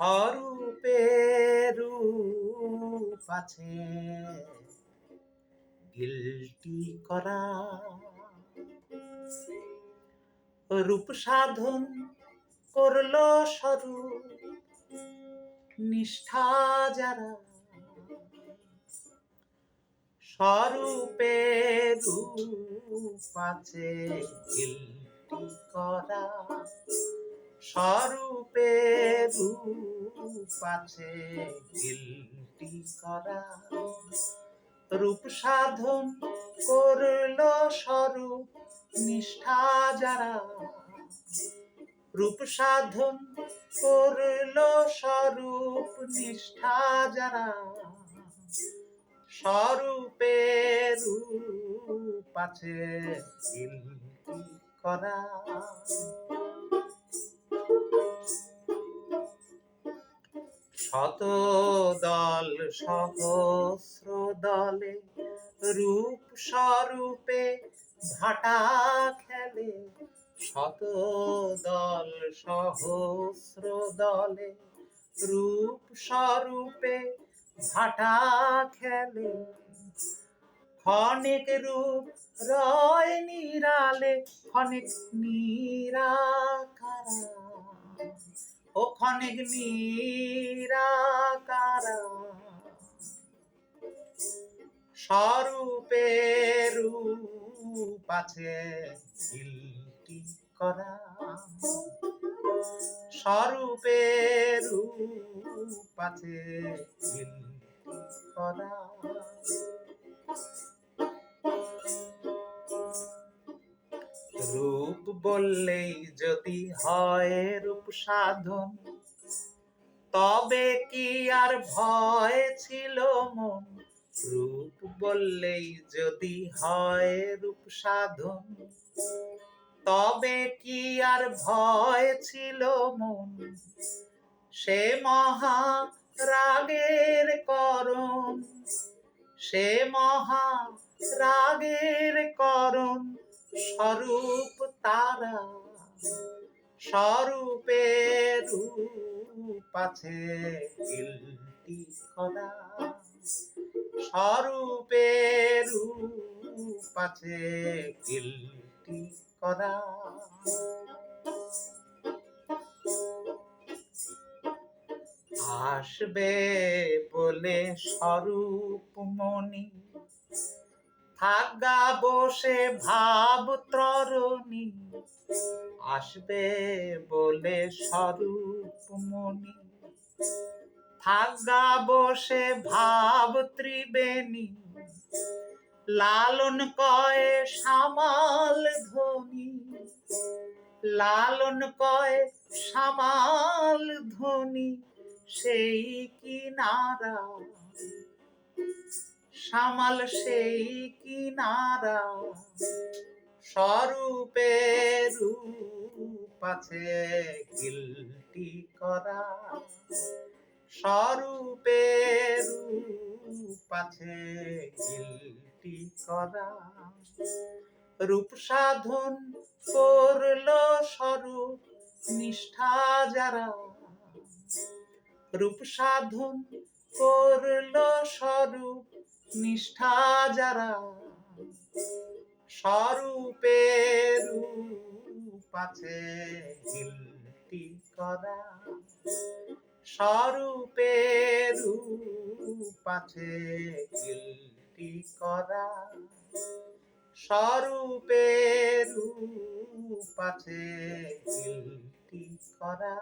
স্বরূপে রূপ আছে। গিলটি করা রূপ সাধন করল স্বরূপ। নিষ্ঠা যারা স্বরূপে রূপ আছে, গিলটি করা স্বরূপে রূপ আছে, গিলটি করা। রূপ সাধন করল স্বরূপ, নিষ্ঠা যারা। রূপ সাধন করল স্বরূপ, নিষ্ঠা যারা। স্বরূপে রূপ আছে করা। শত দল সহস্র দলে রূপ স্বরূপে ভাটা খেলে। শত দল সহস্র দলে রূপ স্বরূপে ভাটা খেলে। ক্ষণিক রূপ রয় নিরালে, ক্ষণিক নিরাকারা ক্ষণিক নিরাকারা। স্বরূপে রূপ আছে গিলটি করা। স্বরূপে রূপ আছে করা। রূপ বললেই যদি হয় রূপ সাধন তবে কি আর ভয় ছিল মন? রূপ বললেই যদি হয় রূপ সাধন। তবে কি আর ভয় ছিল মন? সে মহা রাগের করণ। সে মহা রাগের করণ স্বরূপ তারা। স্বরূপে রূপ আছে করা স্বরূপে রূপ আছে করা আসবে বলে স্বরূপ মনি থাকা বসে ভাব ত্ররণী আসবে বলে স্বরূপ মনি থাকা বসে ভাব ত্রিবেণী। লালন কয়ে সামাল ধ্বনি। লালন কয়ে সামাল ধ্বনি, সেই কি নারা সামাল সেই কিনারা, স্বরূপে রূপ আছে গিলটি করা। স্বরূপে রূপ আছে গিলটি করা। রূপ সাধন করল স্বরূপ নিষ্ঠা যারা। রূপ সাধন করল স্বরূপ নিষ্ঠা যারা স্বরূপে রূপ আছে, গিলটি করা স্বরূপে রূপ আছে, গিলটি করা স্বরূপে রূপ আছে, গিলটি করা